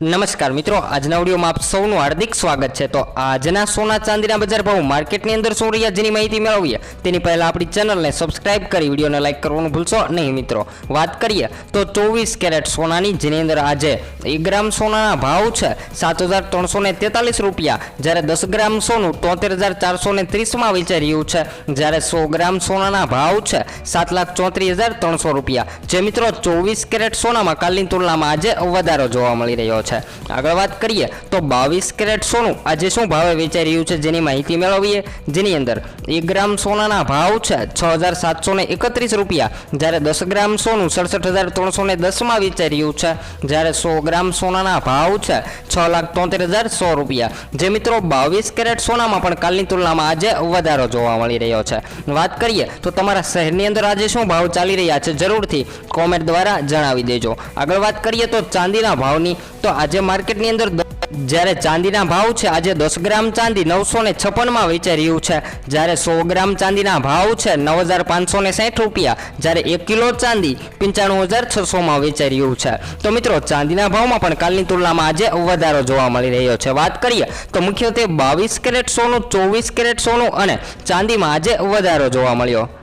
નમસ્કાર મિત્રો, આજના વિડીયોમાં આપ સૌનું હાર્દિક સ્વાગત છે. તો આજના સોના ચાંદીના બજાર ભાવ માર્કેટની અંદર શું રહ્યા જેની માહિતી મેળવીએ? તેની પહેલાં આપણી ચેનલને સબસ્ક્રાઇબ કરી, વિડીયોને લાઇક કરવાનું ભૂલશો નહીં મિત્રો. વાત કરીએ તો ચોવીસ કેરેટ સોનાની, જેની અંદર આજે એક ગ્રામ સોનાના ભાવ છે સાત હજાર ત્રણસો ને રૂપિયા. જ્યારે દસ ગ્રામ સોનું તોતેર હજાર ચારસો ને ત્રીસમાં વેચાઈ રહ્યું છે. જ્યારે સો ગ્રામ સોનાના ભાવ છે સાત લાખ ચોત્રીસ હજાર ત્રણસો રૂપિયા. જે મિત્રો ચોવીસ કેરેટ સોનામાં કાલની તુલનામાં આજે વધારો જોવા મળી રહ્યો છે. આગળ વાત કરીએ તો બાવીસ કેરેટ સોનું. આજે શું ભાવે વેચાઈ રહ્યું છે જેની માહિતી મેળવીએ? જેની અંદર એક ગ્રામ સોનાના ભાવ છે છ હજાર સાતસો ને એકત્રીસ રૂપિયા. જ્યારે દસ ગ્રામ સોનું સડસઠ હજાર ત્રણસો ને દસમાં વેચાઈ રહ્યું છે. જ્યારે સો ગ્રામ સોનાના ભાવ છે છ લાખ તોતેર હજાર સો રૂપિયા. જે મિત્રો બાવીસ કેરેટ સોનામાં પણ કાલની તુલનામાં આજે વધારો જોવા મળી રહ્યો છે. વાત કરીએ તો તમારા શહેરની અંદર આજે શું ભાવ ચાલી રહ્યા છે જરૂરથી કોમેન્ટ દ્વારા જણાવી દેજો. આગળ વાત કરીએ તો ચાંદીના ભાવની. તો આજે માર્કેટની અંદર જ્યારે ચાંદીના ભાવ છે, આજે દસ ગ્રામ ચાંદી નવસો ને છપ્પનમાં વેચાઈ રહ્યું છે. જ્યારે સો ગ્રામ ચાંદીના ભાવ છે નવ હજાર પાંચસો ને સાઠ રૂપિયા. જ્યારે એક કિલો ચાંદી પંચાણું હજાર છસોમાં વેચાઈ રહ્યું છે. તો મિત્રો, ચાંદીના ભાવમાં પણ કાલની તુલનામાં આજે વધારો જોવા મળી રહ્યો છે. વાત કરીએ તો મુખ્યત્વે બાવીસ કેરેટ સોનું, ચોવીસ કેરેટ સોનું અને ચાંદીમાં આજે વધારો જોવા મળ્યો.